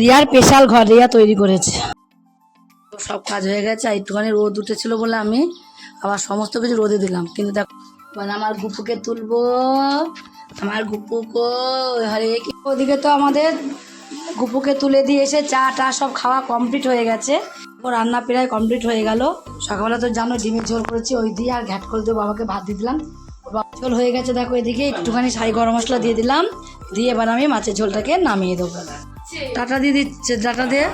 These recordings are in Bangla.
রিয়ার স্পেশাল ঘর রিয়া তৈরি করেছে। সব কাজ হয়ে গেছে, আর একটুখানি রোদ উঠেছিল বলে আমি আবার সমস্ত কিছু রোদে দিলাম। কিন্তু দেখো মানে আমার গুপুকে তুলবো, আমার গুপুকো হরে ওদিকে তো আমাদের গুপুকে তুলে দিয়ে এসে চা টা সব খাওয়া কমপ্লিট হয়ে গেছে। রান্না প্রায় কমপ্লিট হয়ে গেল। সকালবেলা তো জানো ডিমের ঝোল করেছি, ওই দিয়ে আর ঘ্যাট করে দিয়ে বাবাকে ভাত দিয়ে দিলাম। ঝোল হয়ে গেছে, দেখো এদিকে একটুখানি সাই গরম মশলা দিয়ে দিলাম, দিয়ে এবার আমি মাছের ঝোলটাকে নামিয়ে দেবো। টাটা দিয়ে দিচ্ছে টাটা দিয়ে।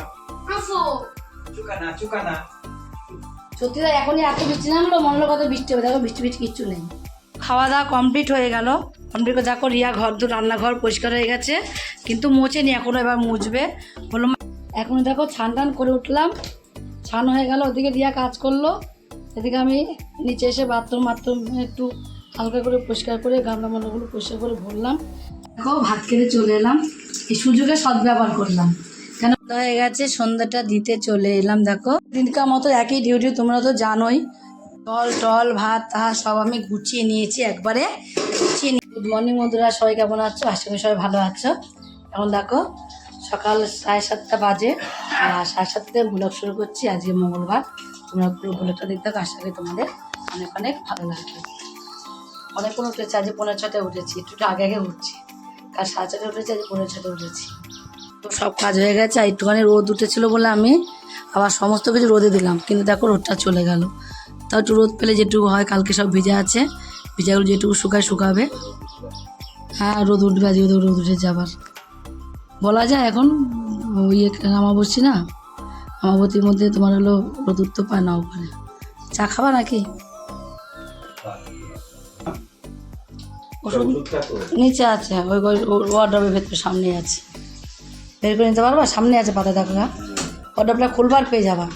সত্যি তাই এখনই এত বৃষ্টি নামলো মনে হলো কত বৃষ্টি হবে। দেখো বৃষ্টি বৃষ্টি কিচ্ছু নেই। খাওয়া দাওয়া কমপ্লিট হয়ে গেল। কমপ্লিট করে দেখো রিয়া ঘর দু রান্নাঘর পরিষ্কার হয়ে গেছে। কিন্তু মোচেনি এখনও এবার মুছবে। বলল এখন দেখো ছান টান করে উঠলাম। ছান হয়ে গেল ওদিকে রিয়া কাজ করল। এদিকে আমি নিচে এসে বাথরুম বাথরুম একটু হালকা করে পরিষ্কার করে গামলা মালাগুলো পরিষ্কার করে ভরলাম। দেখো ভাত খেতে চলে এলাম। এই সুযোগে সদ্ব্যবহার করলাম। কেন? হয়ে গেছে সন্ধ্যাটা দিতে চলে এলাম দেখো। দিনকার মতো একই ডিউটি তোমরা তো জানোই। টল টল ভাত তাহা সব আমি গুছিয়ে নিয়েছি একবারে। গুছিয়ে নিয়ে গুড মর্নিং বন্ধুরা সবাই কেমন আছো? আশা করি সবাই ভালো আছো। এখন দেখো সকাল সাড়ে সাতটা বাজে। আর সাড়ে সাতটায় ব্লগ শুরু করছি। আজকে মঙ্গলবার। তোমরা পুরো ব্লগটা দেখতে আশা করি তোমাদের অনেক অনেক ভালো লাগবে। অনেক কোনো উঠেছে আজকে পনেরো ছটায় উঠেছি, একটু আগে আগে উঠছি। কাল সাড়ে ছটায় উঠেছি আজকে পনেরো ছটায় উঠেছি। তো সব কাজ হয়ে গেছে, আর একটুখানি রোদ উঠেছিল বলে আমি আবার সমস্ত কিছু রোদে দিলাম, কিন্তু দেখো রোদটা চলে গেল। তাও একটু রোদ পেলে যেটুকু হয়, কালকে সব ভিজে আছে। ভিজাগুলো যেটুকু শুকায়, শুকাবে। হ্যাঁ রোদ উঠবে, আজকে তো রোদ উঠেছে আবার। বলা যায় এখন ইয়ে আমাবস্যি না? আমাবতীর মধ্যে তোমার হলো রোদ উঠতে পায় নাও পারে চা খাবা নাকি? ওষুধ নিচে আছে ওই ওয়ার্ড্রবের ভেতরে সামনে আছে। বের করে নিতে পারবা? সামনে আছে পাতা দেখো না। ওয়ার্ড্রবটা খুলবার পেয়ে যাবা।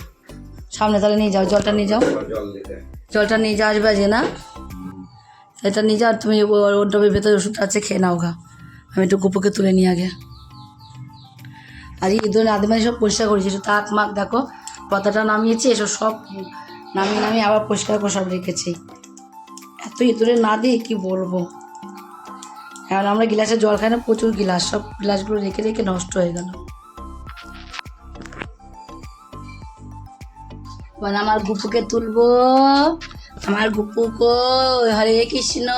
সামনে তাহলে নিয়ে যাও জলটা নিয়ে যাও। জলটা নিয়ে যাওয়া আসবে যে না? এটা নিয়ে যাও আর তুমি ওয়ার্ড্রবের ভেতরে ওষুধটা আছে খেয়ে নাও গা। আমি একটু কুপুকে তুলে নিই আগে। আর এই ধরনের আদিমানি সব পরিষ্কার করেছি একটু তাক মাক দেখো পাতাটা নামিয়েছি এসব সব নামিয়ে নামিয়ে আবার পরিষ্কার করে সব রেখেছি। এত ইঁদুরে না দিয়ে কি বলব? এখন আমরা গিলাসে জল খাই না, প্রচুর গিলাস। সব গিলাসগুলো রেখে রেখে নষ্ট হয়ে গেল। আমার গুপুকে তুলবো। আমার গুপু কো হরে কৃষ্ণ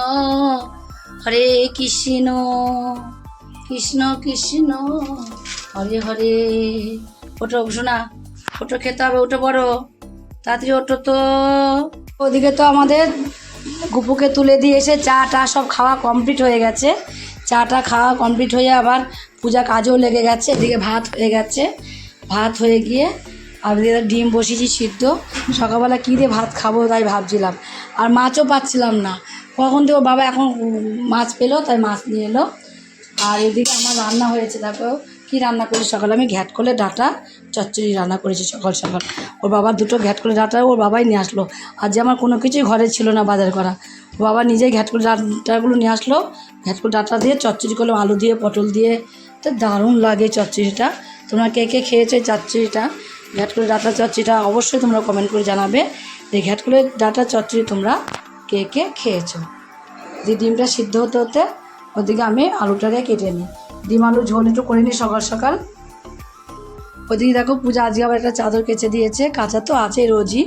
হরে কৃষ্ণ কৃষ্ণ কৃষ্ণ, হরে হরে। ওটো শোনা ওটো খেতে হবে ওটো বড়। তাড়াতাড়ি ওটো তো। ওদিকে তো আমাদের গুপুকে তুলে দিয়ে এসে চা টা সব খাওয়া কমপ্লিট হয়ে গেছে। চাটা খাওয়া কমপ্লিট হয়ে আবার পূজা কাজও লেগে গেছে, এদিকে ভাত হয়ে গেছে। ভাত হয়ে গিয়ে আর এদিকে ডিম বসিয়েছি সিদ্ধ। সকালবেলা কী দিয়ে ভাত খাব তাই ভাবছিলাম। আর মাছও পাচ্ছিলাম না। কখন থেকে বাবা এখন মাছ পেল, তাই মাছ নিয়ে এলো। আর এদিকে আমার রান্না হয়েছে, দেখো। কী রান্না করেছি সকালে? আমি ঘ্যাট করে ডাটা, চচ্চড়ি রান্না করেছি সকাল সকাল। ওর বাবা দুটো ঘ্যাট করে ডাটা ওর বাবাই নিয়ে আসলো। যে আমার কোনো কিছুই ঘরে ছিল না বাজার করা। বাবা নিজেই ঘ্যাট করে ডাটাগুলো নিয়ে আসলো। ঘ্যাট করে ডাটা দিয়ে চচ্চড়ি করলাম, আলু দিয়ে, পটল দিয়ে। তো দারুণ লাগে চচ্চড়িটা। তোমরা কে কে খেয়েছো চচ্চড়িটা? ঘ্যাট করে ডাটা, চচ্চড়িটা অবশ্যই তোমরা কমেন্ট করে জানাবে যে ঘ্যাট করে ডাটা, চচ্চড়ি তোমরা কে কে খেয়েছো। যে ডিমটা সিদ্ধ হতে হতে ওদিকে আমি আলুটাকে কেটে নিই। ডিম আলু ঝোল একটু করে নিই সকাল সকাল। ওদিকে দেখো পূজা আজকে আবার একটা চাদর কেচে দিয়েছে, কাঁচা তো আছে রোজই,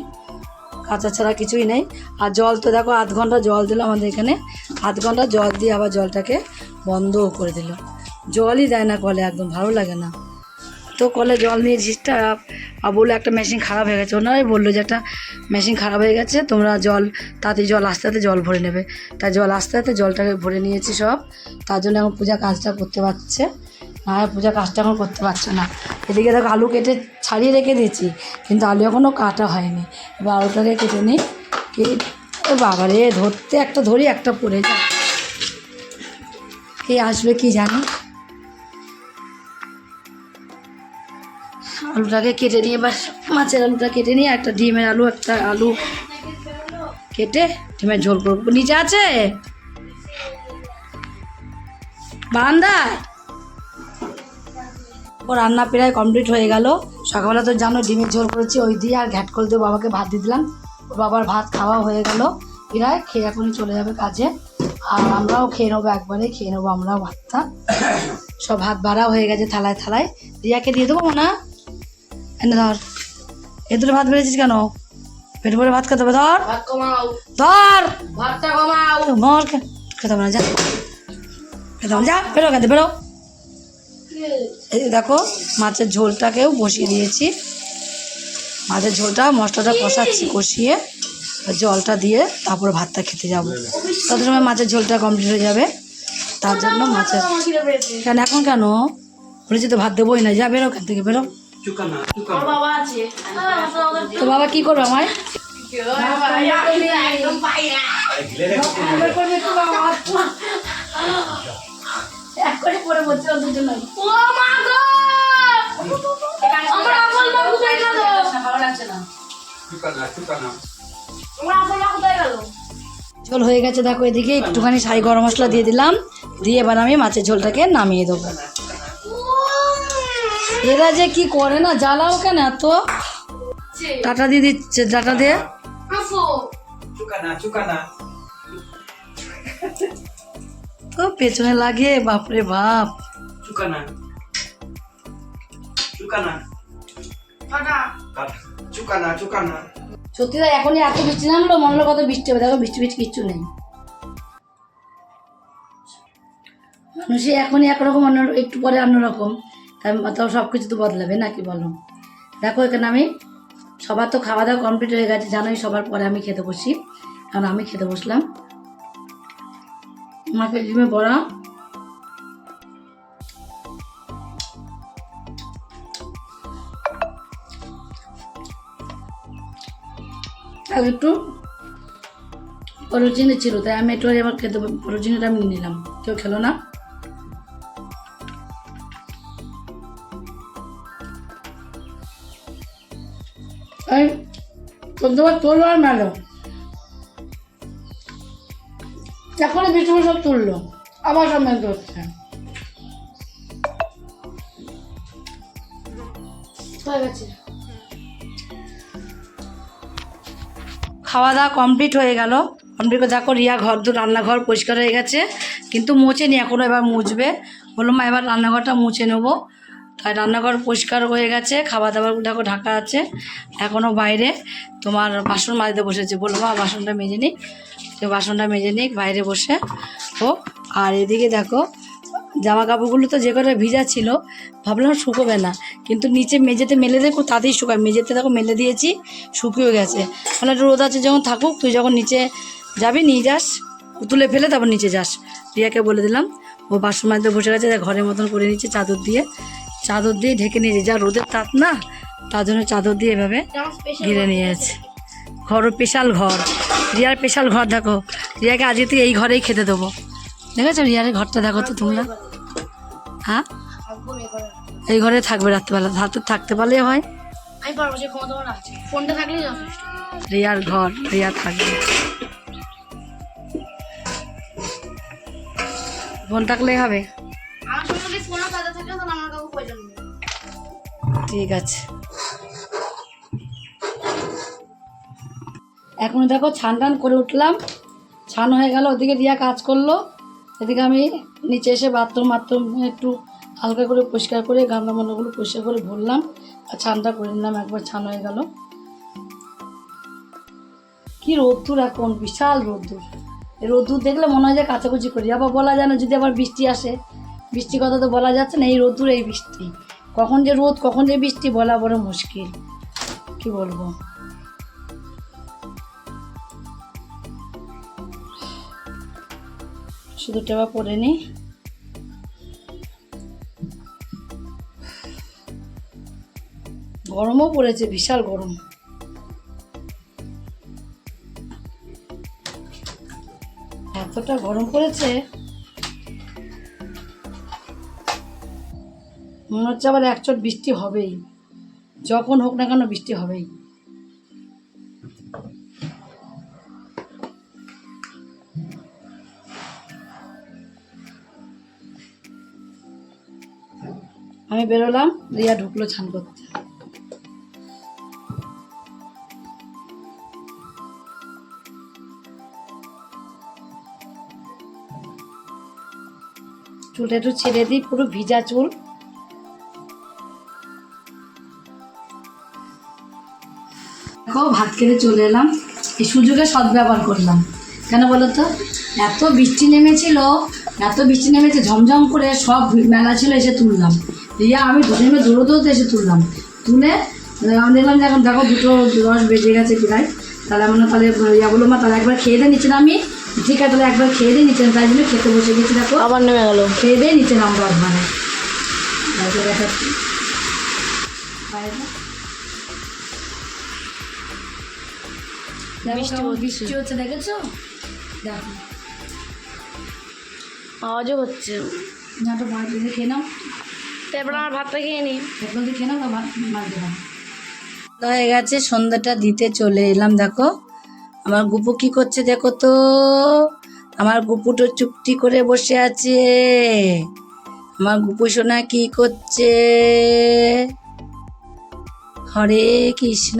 কাঁচা ছাড়া কিছুই নেই। আর জল তো দেখো আধ ঘণ্টা জল দিল আমাদের এখানে, আধ ঘণ্টা জল দিয়ে আবার জলটাকে বন্ধও করে দিল। জলই দেয় না কলে একদম, ভালো লাগে না। তো কলে জল নিয়ে ঝিসটা বলল একটা মেশিন খারাপ হয়ে গেছে। ওনারাই বলল যে একটা মেশিন খারাপ হয়ে গেছে, তোমরা জল তাতে জল আস্তে আস্তে জল ভরে নেবে। তাই জল আস্তে আস্তে জলটাকে ভরে নিয়েছি সব, তার জন্য এখন পূজা কাজটা করতে পারছে। আর পূজা কাজটা এখন করতে পারছে না। এদিকে দেখো আলু কেটে ছাড়িয়ে রেখে দিয়েছি, কিন্তু আলু এখনও কাটা হয়নি। এবার আলুটাকে কেটে নিই ও বাবা রে, ধরতে একটা ধরি, একটা পড়ে যায়। কে আসবে কি জানি? আলুটাকে কেটে নিয়ে, এবার মাছের আলুটা কেটে নিয়ে একটা ডিমের আলু, একটা আলু কেটে ডিমের ঝোল করব। নিচে আছে? বারান্দায়? ও রান্না প্রায় কমপ্লিট হয়ে গেল। সকালবেলা তো জানো, ডিমের ঝোল করেছি, ওই দিয়ে আর ঘ্যাট করে দিয়ে বাবাকে ভাত দিয়ে দিলাম। ওর বাবার ভাত খাওয়া হয়ে গেল। প্রায় খেয়ে এখনই চলে যাবে কাজে। আর আমরাও খেয়ে নেব একবারে, খেয়ে নেব আমরাও ভাতটা। সব ভাত বাড়া হয়ে গেছে থালায় থালায়। রিয়াকে দিয়ে দেবো না এনে ধর। এ দুটো ভাত বেড়েছিস কেন? পেট ভরে ভাত খেতে হবে ধর। ধর। মর খেতে হবে না যা। খেতে হবে যা। বেরো খেতে বেরো। এই দেখো মাছের ঝোলটাকেও বসিয়ে দিয়েছি। মাছের ঝোলটা মশলাটা কষাচ্ছি কষিয়ে জলটা দিয়ে তারপরে ভাতটা খেতে যাব। তত সময় মাছের ঝোলটা কমপ্লিট হয়ে যাবে। তার জন্য মাছের কেন এখন কেন? বলেছি তো ভাত দেবোই না। যা বেরো ওখান থেকে বেরো। আমার চুকানা বাবা তো কি করবে আমার ঝোল হয়ে গেছে দেখো এদিকে একটুখানি সাই গরম মশলা দিয়ে দিলাম। দিয়ে এবার আমি মাছের ঝোলটাকে নামিয়ে দেবো। এরা যে কি করে না জ্বালাও কেন এত? টাটা দিয়ে দিচ্ছে টাটা দিয়ে। তো পেছনে লাগে বাপরে বাপ। চুকানা। চুকানা। চুকানা চুকানা। সত্যি তাই এখনই এত বৃষ্টি নামলো মনে হলো কত বৃষ্টি হবে। দেখো বৃষ্টি বৃষ্টি কিচ্ছু নেই। মানুষই এখনই একরকম অন্য একটু পরে অন্যরকম। তাও সব কিছু তো বদলাবে নাকি বলো? দেখো, এখানে আমি সবার তো খাওয়া দাওয়া কমপ্লিট হয়ে গেছে, জানোই সবার পরে আমি খেতে বসি। কারণ আমি খেতে বসলাম। মাকে ডিমে বড়া। একটু পরোচিনি ছিল তাই আমি একটু এবার খেতে পরোচিনিটা আমি নিলাম। কেউ খেলো না? এই চোদ্দবার তোলো আর মেলো। এখনই বৃষ্টি সব তুললো আবার সব মেলতে হচ্ছে। খাওয়া দাওয়া কমপ্লিট হয়ে গেল। কমপ্লিট করে দেখো রিয়া ঘর দু রান্নাঘর পরিষ্কার হয়ে গেছে। কিন্তু মুছেনি এখনও এবার মুছবে। বলল মা এবার রান্নাঘরটা মুছে নেব। তাই রান্নাঘর পরিষ্কার হয়ে গেছে খাবার দাওয়ার দেখো ঢাকা আছে এখনও বাইরে। তোমার বাসন মাজতে বসেছে বলল মা, বাসনটা মেজে নিক বাসনটা মেজে নিক বাইরে বসে। ও, আর এদিকে দেখো জামা কাপড়গুলো তো যে কটা ভিজা ছিল, ভাবলাম শুকোবে না। কিন্তু নিচে মেঝেতে মেলে দেখো তাতেই শুকায় মেঝেতে দেখো মেলে দিয়েছি, শুকিয়ে গেছে। মানে রোদ আছে যখন থাকুক, তুই যখন নিচে যাবি, নিয়ে যাস। তুলে ফেলে, তারপর নিচে যাস। রিয়াকে বলে দিলাম। ও বাসন মাজতে বসে গেছে, ঘরের মতন করে নিচ্ছে চাদর দিয়ে। চাদর দিয়ে ঢেকে নিয়েছে। যা রোদের তাপ না তার জন্য চাদর দিয়ে এভাবে ঘিরে। নিয়েছে। ঘর স্পেশাল ঘর। রিয়ার স্পেশাল ঘর দেখো। রিয়াকে আজকে তুই এই ঘরেই খেতে দেবো। দেখেছ রিয়ার ঘরটা দেখো তো তোমরা? হ্যাঁ? এই ঘরে থাকবে রাত্রিবেলা। হাতে থাকতে পারলে হয়। রিয়ার ঘর রিয়া থাকবে। ফোন থাকলেই হবে? ঠিক আছে। এখন দেখো ছান টান করে উঠলাম। ছান হয়ে গেল, ওদিকে দিয়া কাজ করল। এদিকে আমি নিচে এসে বাথরুম বাথরুম একটু হালকা করে পরিষ্কার করে, গামলা মামলাগুলো পরিষ্কার করে ভরলাম আর ছানটা করে নিলাম, একবার ছান হয়ে গেল। কি রোদ্দুর এখন, বিশাল রোদ্দুর। রোদ্দুর দেখলে মনে হয় যে কাচাকুচি করি। আবার বলা যায় না, যদি আবার বৃষ্টি আসে, বৃষ্টির কথা তো বলা যাচ্ছে না, এই রোদ্দুর, এই বৃষ্টি। কখন যে রোদ, কখন যে বৃষ্টি বলা বড় মুশকিল। কি বলব? শুধু টেবা পরে নি। গরমও পড়েছে, বিশাল গরম। এতটা গরম পড়েছে। মনে হচ্ছে আবার একচট বৃষ্টি হবেই। যখন হোক না কেন বৃষ্টি হবেই। আমি বেরোলাম, রিয়া ঢুকলো ছান করতে। চুলটা একটু ছেড়ে দিই, পুরো ভিজা চুল। দেখো ভাত খেতে চলে এলাম। এই সুযোগে সদ্ব্যবহার করলাম। কেন বলো তো? এত বৃষ্টি নেমেছিল এত বৃষ্টি নেমেছে ঝমঝম করে সব মেলা ছিল এসে তুললাম। দিয়ে আমি দুজনে দৌড়ো দৌড়তে এসে তুললাম। তুলে আমি দেখলাম যে এখন দেখো দুটো রস বেজে গেছে প্রায়। তাহলে আমরা তাহলে ইয়া বলল মা তাহলে একবার খেয়ে দিয়ে নিচ্ছিলাম আমি ঠিক আছে তাহলে একবার খেয়ে দিয়ে নিচ্ছেন তাই জন্য খেতে বসে গেছি দেখো। আবার নেমে গেল। খেয়ে দিয়ে নিচে নামবো একবারে দেখাচ্ছি বাইরে বৃষ্টি হচ্ছে। দেখেছ? দেখো। আওয়াজও হচ্ছে। নাটক ভাত দিয়ে খেয়ে নাও। তারপর আমার ভাতটা খেয়ে নিই। খেয়ে নাও ভাত মাছ দেবো হয়ে গেছে সন্ধ্যাটা দিতে চলে এলাম দেখো। আমার গুপু কি করছে দেখো তো। আমার গুপুটো চুপটি করে বসে আছে। আমার গুপু সোনা কি করছে? হরে কৃষ্ণ।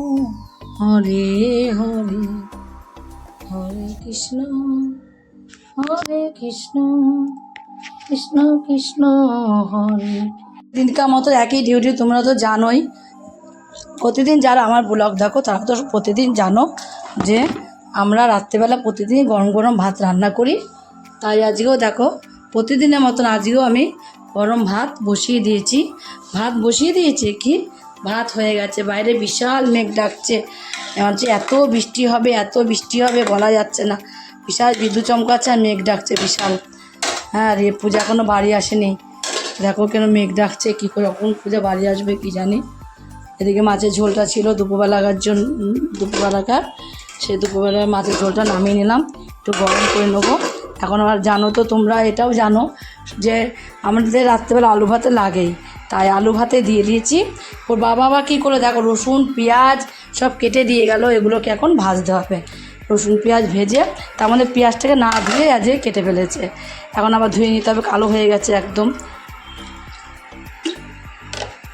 হরে হরে হরে কৃষ্ণ হরে কৃষ্ণ কৃষ্ণ কৃষ্ণ, হরে দিনকার মতো একই ডিউটি তোমরা তো জানোই। প্রতিদিন যারা আমার ব্লগ দেখো, তারা তো প্রতিদিন জানো যে আমরা রাত্রেবেলা প্রতিদিন গরম গরম ভাত রান্না করি। তাই আজকেও দেখো, প্রতিদিনের মতন আজকেও আমি গরম ভাত বসিয়ে দিয়েছি। ভাত বসিয়ে দিয়েছি কি? ভাত হয়ে গেছে, বাইরে বিশাল মেঘ ডাকছে। যে এত বৃষ্টি হবে, এত বৃষ্টি হবে, বলা যাচ্ছে না। বিশাল বিদ্যুৎ চমকাচ্ছে আর মেঘ ডাকছে বিশাল। হ্যাঁ রে পূজা এখনও বাড়ি আসেনি। দেখো কেন মেঘ ডাকছে, কী করে, কখন পূজা বাড়ি আসবে কি জানি। এদিকে মাছের ঝোলটা ছিল দুপুরবেলাকার জন্য দুপুরবেলাকার সেই দুপুরবেলার মাছের ঝোলটা নামিয়ে নিলাম, একটু গরম করে নেব। এখন আবার জানো তো তোমরা, এটাও জানো যে আমাদের রাত্রেবেলা আলু ভাতে লাগেই। তাই আলু ভাতে দিয়ে দিয়েছি। ওর বাবা আবার কী করে দেখো, রসুন, পেঁয়াজ সব কেটে দিয়ে গেল। এগুলোকে এখন ভাজতে হবে। রসুন, পেঁয়াজ ভেজে তার মধ্যে পেঁয়াজটাকে না ধুয়ে আজকে কেটে ফেলেছে। এখন আবার ধুয়ে নিতে হবে, কালো হয়ে গেছে একদম।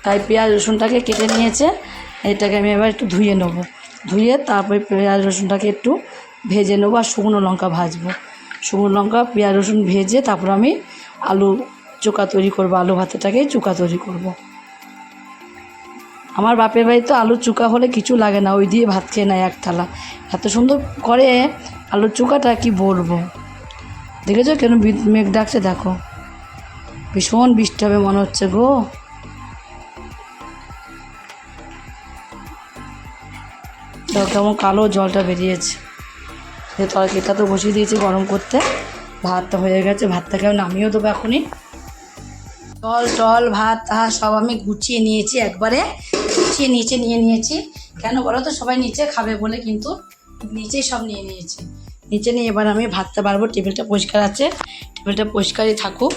তাই পেঁয়াজ, রসুনটাকে কেটে নিয়েছে। এটাকে আমি এবার একটু ধুয়ে নেব। ধুয়ে তারপরে পেঁয়াজ, রসুনটাকে একটু ভেজে নেব আর শুকনো লঙ্কা ভাজবো। শুকনো লঙ্কা, পেঁয়াজ, রসুন ভেজে তারপর আমি আলু চোকা তৈরি করব, আলু ভাতেটাকে চোকা তৈরি করব। আমার বাপের বাড়ি তো আলুর চুকা হলে কিছু লাগে না, ওই দিয়ে ভাত খেয়ে নেয় একতলা এত সুন্দর করে আলুর চুকাটা কি বলব? দেখেছ কেন মেঘ ডাকছে? দেখো। ভীষণ বৃষ্টি হবে মনে হচ্ছে গো। কেমন কালো জলটা বেরিয়েছে। তরকারিটা তো বসিয়ে দিয়েছি গরম করতে। ভাতটা হয়ে গেছে, ভাতটাকে আমি নামিয়েও দেবো এখনই। জল টল ভাত তাহা সব আমি গুছিয়ে নিয়েছি একবারে। গুছিয়ে নিচে নিয়ে নিয়েছি। কেন বলো তো, সবাই নিচে খাবে বলে কিন্তু নিচেই সব নিয়ে নিয়েছি। নিচে নিয়ে এবার আমি ভাতটা বাড়বো, টেবিলটা পরিষ্কার আছে। টেবিলটা পরিষ্কারই থাকুক।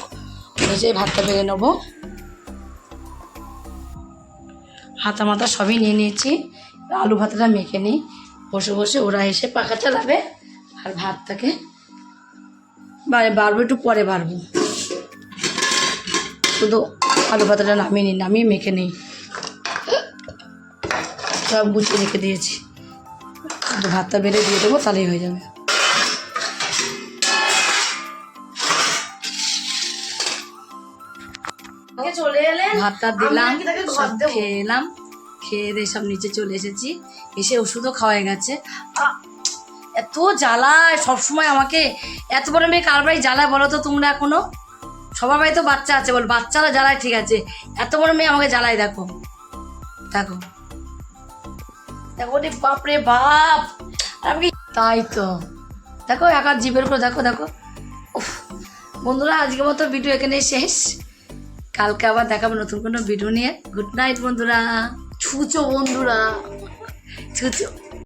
নিচে ভাতটা বেড়ে নেব। হাতা মাথা সবই নিয়ে নিয়েছি। আলু ভাতটা মেখে নিই। বসে বসে ওরা এসে পাখা চালাবে। আর ভাতটাকে বাড়ে, বাড়বো, একটু পরে বাড়বো। শুধু আলু পাতাটা নামিয়ে নিই নামিয়ে মেখে নিই। সব গুছিয়ে রেখে দিয়েছি। ভাতটা বেড়ে দিয়ে দেবো তাহলেই হয়ে যাবে। ভাতটা দিলাম সব খেয়ে এলাম খেয়ে দিয়ে সব নিচে চলে এসেছি। এসে ওষুধও খাওয়া গেছে। এত জ্বালায় সবসময় আমাকে। এত বড় মেয়ে কার বাড়ি জ্বালায় বলো তো তোমরা এখনও? সবার বাড়ি তো বাচ্চা আছে, বল। বাচ্চারা জ্বালায়, ঠিক আছে। এত বড় মেয়ে আমাকে জ্বালায়, দেখো। দেখো। দেখো রে বাপরে বাপ। আমি তাই তো। দেখো একার জীবের করে দেখো দেখো। বন্ধুরা, আজকের মতো ভিডিও এখানেই শেষ। কালকে আবার দেখাবো নতুন কোনো ভিডিও নিয়ে। গুড নাইট বন্ধুরা। ছুচো বন্ধুরা। ছুচো।